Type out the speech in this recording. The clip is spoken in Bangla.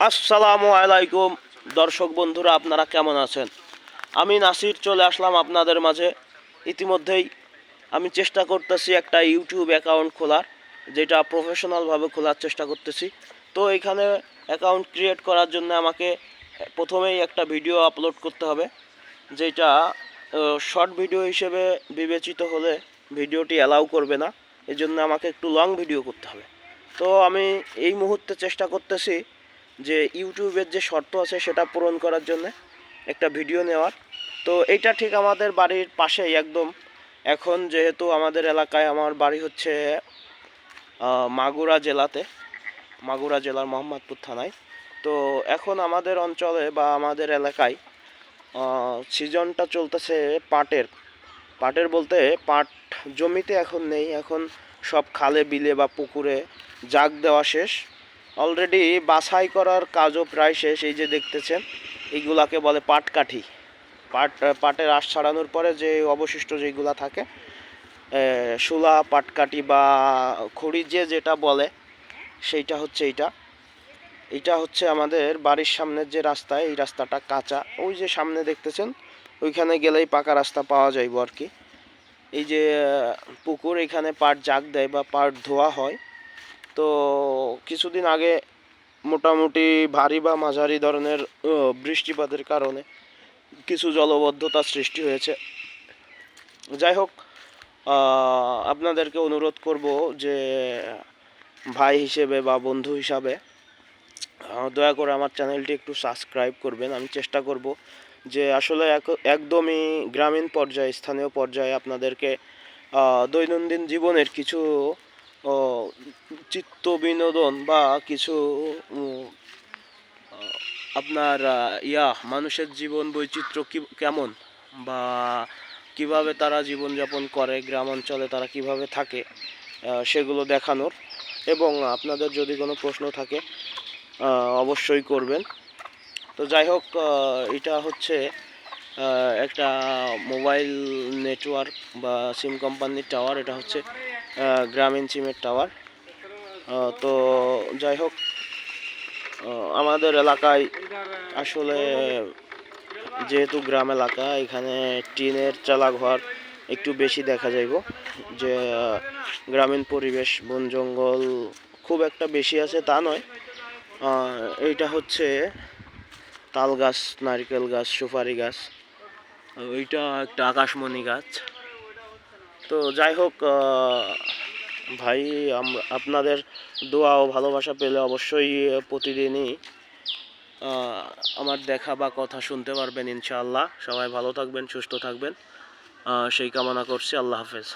আসসালামু আলাইকুম। দর্শক বন্ধুরা, আপনারা কেমন আছেন? আমি নাসির, চলে আসলাম আপনাদের মাঝে। ইতিমধ্যেই আমি চেষ্টা করতেছি একটা ইউটিউব অ্যাকাউন্ট খোলার, যেটা প্রফেশনালভাবে খোলার চেষ্টা করতেছি। তো এখানে অ্যাকাউন্ট ক্রিয়েট করার জন্য আমাকে প্রথমেই একটা ভিডিও আপলোড করতে হবে, যেটা শর্ট ভিডিও হিসেবে বিবেচিত হলে ভিডিওটি অ্যালাউ করবে না। এই জন্য আমাকে একটু লং ভিডিও করতে হবে। তো আমি এই মুহূর্তে চেষ্টা করতেছি যে ইউটিউবের যে শর্ত আছে সেটা পূরণ করার জন্য একটা ভিডিও নেওয়ার। তো এটা ঠিক আমাদের বাড়ির পাশেই একদম। এখন যেহেতু আমাদের এলাকায় আমার বাড়ি হচ্ছে মাগুরা জেলাতে, মাগুরা জেলার মোহাম্মদপুর থানায়। তো এখন আমাদের অঞ্চলে বা আমাদের এলাকায় সিজনটা চলতেছে পাটের। পাটের বলতে পাট জমিতে এখন নেই, এখন সব খালে, বিলে বা পুকুরে জাগ দেওয়া শেষ। অলরেডি বাছাই করার কাজও প্রায় শেষ, এই যে দেখতেছেন, এইগুলাকে বলে পাটকাঠি পাট পাটের আশ ছাড়ানোর পরে যে অবশিষ্ট যেগুলা থাকে শুলা পাটকাঠি বা খড়ি যে যেটা বলে, সেইটা হচ্ছে এইটা। এটা হচ্ছে আমাদের বাড়ির সামনের যে রাস্তা, এই রাস্তাটা কাঁচা। ওই যে সামনে দেখতেছেন, ওইখানে গেলেই পাকা রাস্তা পাওয়া যাইব আর কি। এই যে, পুকুর এখানে পাট জাগ দেয় বা পাট ধোয়া হয় তো কিছুদিন আগে মোটামুটি ভারী বা মাঝারি ধরনের বৃষ্টিপাতের কারণে কিছু জলবদ্ধতার সৃষ্টি হয়েছে। যাই হোক আপনাদেরকে অনুরোধ করব যে ভাই হিসেবে বা বন্ধু হিসাবে দয়া করে আমার চ্যানেলটি একটু সাবস্ক্রাইব করবেন। আমি চেষ্টা করব যে আসলে এক- একদমই গ্রামীণ পর্যায়ে, স্থানীয় পর্যায়ে আপনাদেরকে দৈনন্দিন জীবনের কিছু চিত্ত বিনোদন বা কিছু আপনার ইয়া, মানুষের জীবন বৈচিত্র্য কি, কেমন? বা কীভাবে তারা জীবনযাপন করে গ্রাম অঞ্চলে তারা কীভাবে থাকে সেগুলো দেখানোর। এবং আপনাদের যদি কোনো প্রশ্ন থাকে অবশ্যই করবেন। তো যাই হোক এটা হচ্ছে একটা মোবাইল নেটওয়ার্ক বা সিম কোম্পানির টাওয়ার। এটা হচ্ছে গ্রামীণ সিমের টাওয়ার। তো যাই হোক আমাদের এলাকায় আসলে যেহেতু গ্রাম এলাকা, এখানে টিনের চালা ঘর একটু বেশি দেখা যাইব। যে গ্রামীণ পরিবেশ, বন জঙ্গল খুব একটা বেশি আছে তা নয়। এইটা হচ্ছে তাল গাছ, নারকেল গাছ, সুপারি গাছ, ওইটা একটা আকাশমণি গাছ। তো যাই হোক ভাই, আমরা আপনাদের দোয়া ও ভালোবাসা পেলে অবশ্যই প্রতিদিনই আমার দেখা বা কথা শুনতে পারবেন ইনশাআল্লাহ। সবাই ভালো থাকবেন, সুস্থ থাকবেন। সেই কামনা করছি। আল্লাহ হাফেজ।